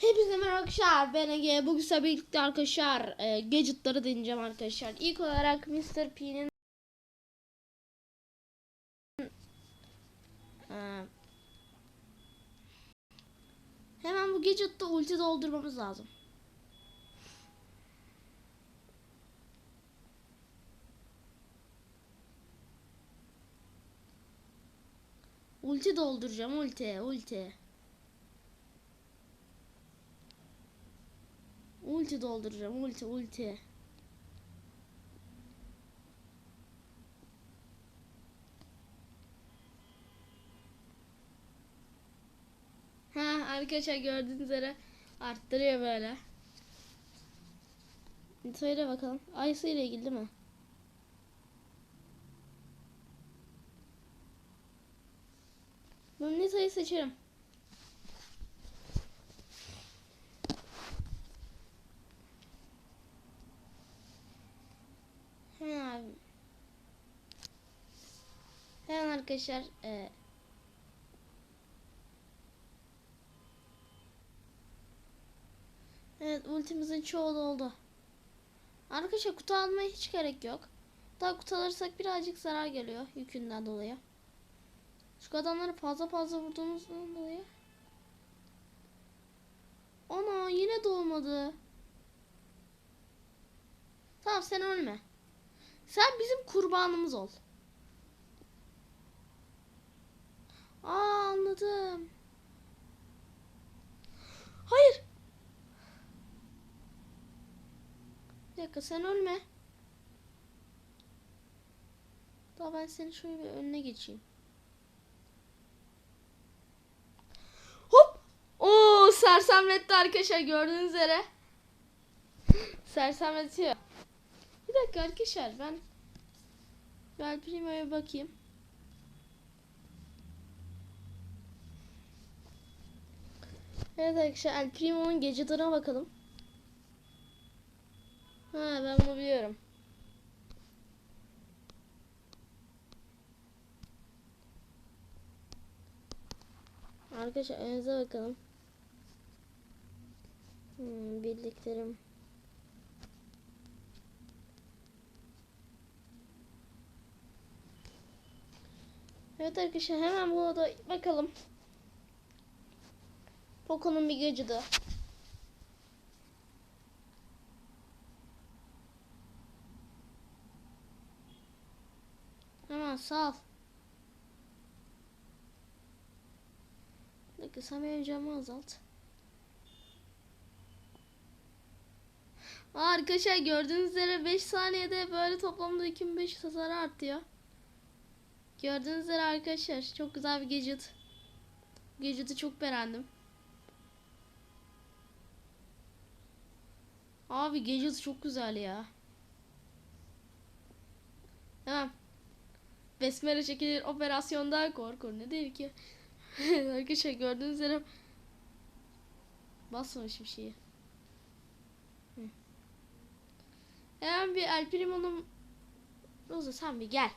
Hepinize merhaba arkadaşlar. Ben Ege. Bugün size birlikte arkadaşlar e, gadgetları deneyeceğim arkadaşlar. İlk olarak Mr. P'nin e, hemen bu gadget'ta ulti doldurmamız lazım. Ulti dolduracağım ulti ulti. Ulti dolduracağım. Ulti ulti. Ha arkadaşlar gördüğünüz üzere arttırıyor böyle. Söyle bakalım. Ayısı ile ilgili değil mi? Ben Nita'yı seçerim. Hemen abi. Hemen arkadaşlar e, Evet ultimizin çoğu doldu. Arkadaşlar kutu almaya hiç gerek yok. Daha kutu alırsak birazcık zarar geliyor yükünden dolayı. Şu adamları fazla fazla vurduğumuzdan dolayı. Ana yine dolmadı. Tamam sen ölme. Sen bizim kurbanımız ol. Aa anladım. Hayır. Bir dakika sen ölme. Daha ben senin şöyle bir önüne geçeyim. Hop. Oo sersemletti arkadaşlar gördüğünüz üzere. Sersemletiyor. Bir dakika arkadaşlar ben Bel Primo'ya bakayım. Evet arkadaşlar El Primo'nun gadget'ına bakalım. Ha ben bunu biliyorum. Arkadaşlar önünüze bakalım. Hmm, bildiklerim. Evet arkadaşlar hemen buna da bakalım. Poco'nun bir gadget'ı. Hemen sağ ol. Bir dakika sen benim camı azalt. Arkadaşlar gördüğünüz üzere 5 saniyede böyle toplamda 2500 hasar artıyor. Gördüğünüz üzere arkadaşlar çok güzel bir gadget. Gadget'ı çok beğendim. Abi gadget çok güzel ya. Tamam. Besmele çekilir operasyonda korkur. Ne değil ki? arkadaşlar gördüğünüz üzere basmamış bir şeyi. Hemen bir El Primo'nun Rosa sen bir gel.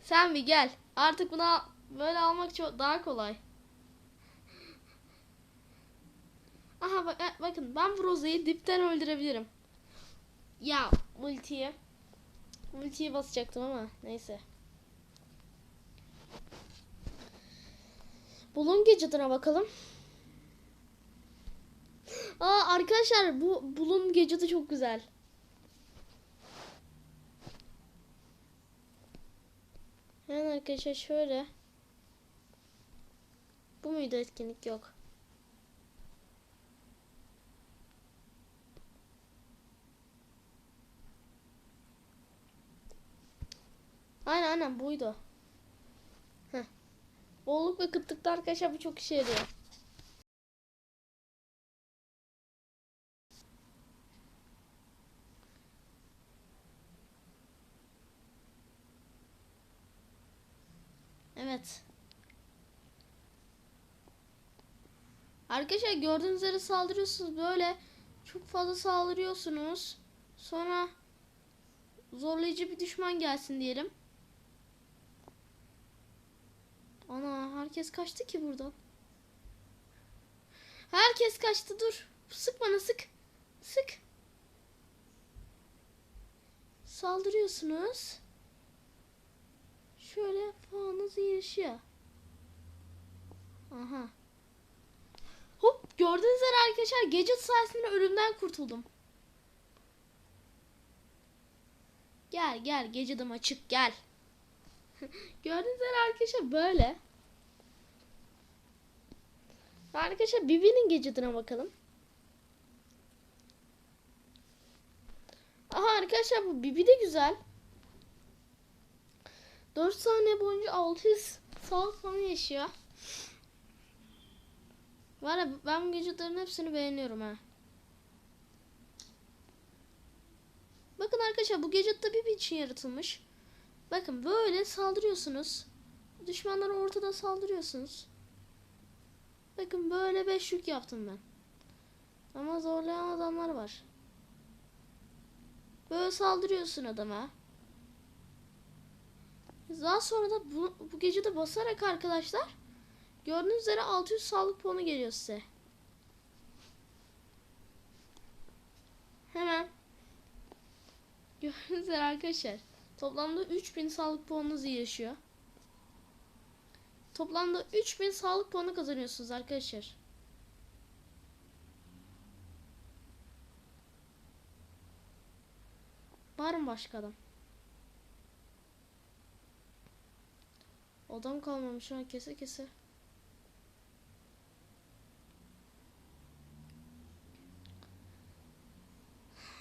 Sen bir gel. Artık buna böyle almak çok daha kolay. Aha bak, e, bakın ben bu Rosa'yı dipten öldürebilirim. Ya ultiyi. Ultiyi basacaktım ama neyse. Bulun gadget'ına bakalım. Aa arkadaşlar bu bulun gadget'ı çok güzel. Yani arkadaşlar şöyle. Bu muydu etkinlik? Yok. Aynen aynen buydu. Bolluk ve kıtlıkta arkadaşlar bu çok işe yarıyor. Evet. Arkadaşlar gördüğünüz üzere saldırıyorsunuz böyle çok fazla saldırıyorsunuz. Sonra zorlayıcı bir düşman gelsin diyelim. Ana herkes kaçtı ki buradan. Herkes kaçtı dur. Sık bana sık. Sık. Saldırıyorsunuz. Şöyle puanınız iyileşiyor. Aha. Hop gördüğünüz üzere arkadaşlar gadget sayesinde ölümden kurtuldum. Gel gel gadget'ım açık gel. gördüğünüz üzere arkadaşlar böyle. Arkadaşlar Bibi'nin gadget'ına bakalım. Aha arkadaşlar bu Bibi de güzel. 4 saniye boyunca 600 sağlık falan yaşıyor. Var ya ben bu gadgetların hepsini beğeniyorum ha. Bakın arkadaşlar bu gadget da Bibi için yaratılmış. Bakın böyle saldırıyorsunuz. Düşmanlara ortada saldırıyorsunuz. Bakın böyle 5 yük yaptım ben. Ama zorlayan adamlar var. Böyle saldırıyorsun adama. Daha sonra da bu, bu gece de basarak arkadaşlar gördüğünüz üzere 600 sağlık puanı geliyor size. Hemen gördüğünüz üzere arkadaşlar toplamda 3000 sağlık puanınız iyileşiyor. Toplamda 3000 sağlık puanı kazanıyorsunuz arkadaşlar. Var mı başka adam? Adam kalmamış şu an kese kese.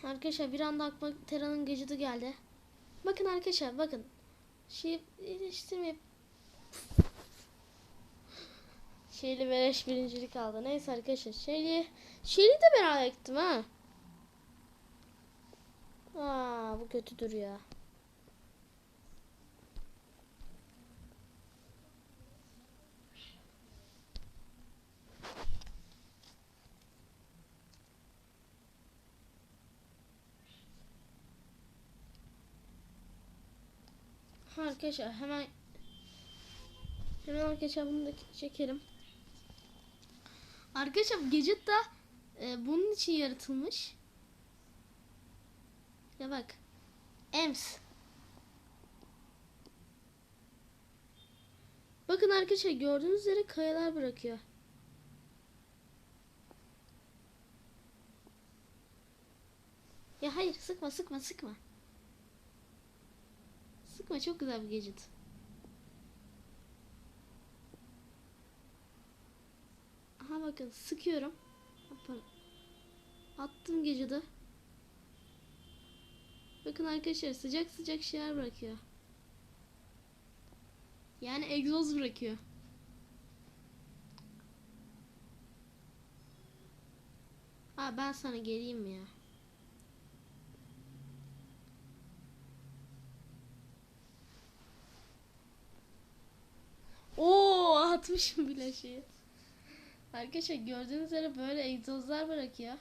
Arkadaşlar bir anda aklıma Tera'nın gadget'ı geldi. Bakın arkadaşlar bakın. Şey iyileştirmeyip Şeyli Beleş birincilik aldı. Neyse arkadaşlar. Şeyli, Şeyli de merak ettim ha. Aa bu kötüdür ya. Ha, Arkadaşlar hemen hemen arkadaşlar bunu da çekelim. Arkadaşlar gadget da e, bunun için yaratılmış. Ya bak. Ems. Bakın arkadaşlar gördüğünüz üzere kayalar bırakıyor. Ya hayır sıkma sıkma sıkma. Sıkma çok güzel bir gadget. Aha bakın sıkıyorum. Attım gadget'ı. Bakın arkadaşlar sıcak sıcak şeyler bırakıyor. Yani egzoz bırakıyor. Ha ben sana geleyim ya? Oo atmışım bile şeyi. Arkadaşlar gördüğünüz üzere böyle egzozlar bırakıyor.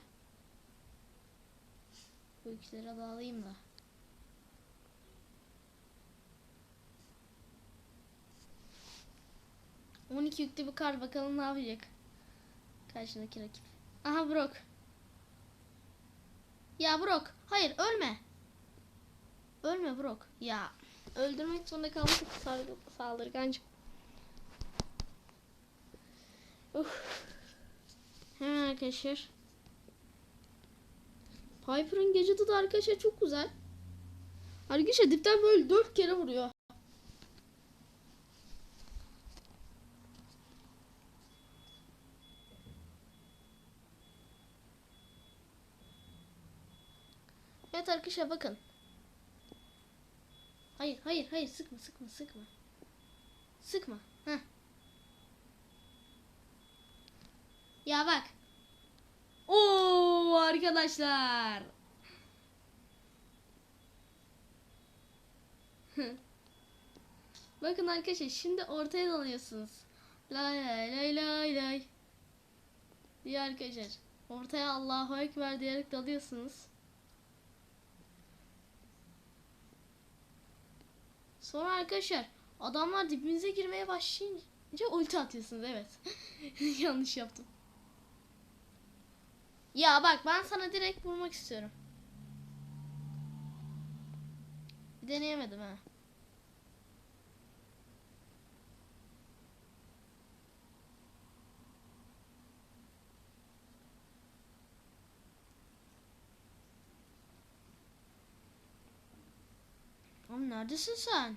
Bu yükleri da alayım da. On iki yüklü bir kar bakalım ne yapacak. Karşındaki rakip. Aha Brock. Ya Brock. Hayır ölme. Ölme Brock. Ya öldürmek zorunda kalmıştık saldır- saldırgancım. Uf. Hemen arkadaşlar. Piper'ın gadget'ı da arkadaşlar çok güzel. Arkadaşlar dipten böyle dört kere vuruyor. Evet arkadaşlar bakın. Hayır hayır hayır sıkma sıkma sıkma. Sıkma. Ya bak. Oo arkadaşlar. Bakın arkadaşlar şimdi ortaya dalıyorsunuz. Lay lay lay lay lay. Diye arkadaşlar. Ortaya Allahu Ekber diyerek dalıyorsunuz. Sonra arkadaşlar adamlar dibinize girmeye başlayınca ulti atıyorsunuz evet. Yanlış yaptım. Ya bak ben sana direkt vurmak istiyorum. Deneyemedim ha. Oğlum neredesin sen?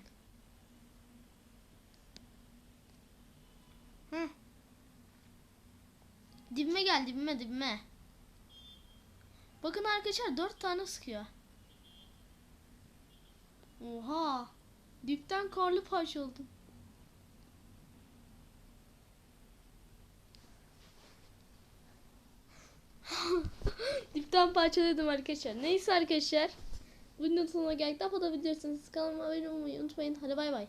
Hı. Dibime gel dibime dibime. Bakın arkadaşlar dört tane sıkıyor. Oha. Dipten karlı parça oldum. Dipten parçaladım arkadaşlar. Neyse arkadaşlar. Videonun sonuna geldik. Daha fazla videosunuz kanalıma abone olmayı unutmayın. Hadi bay bay.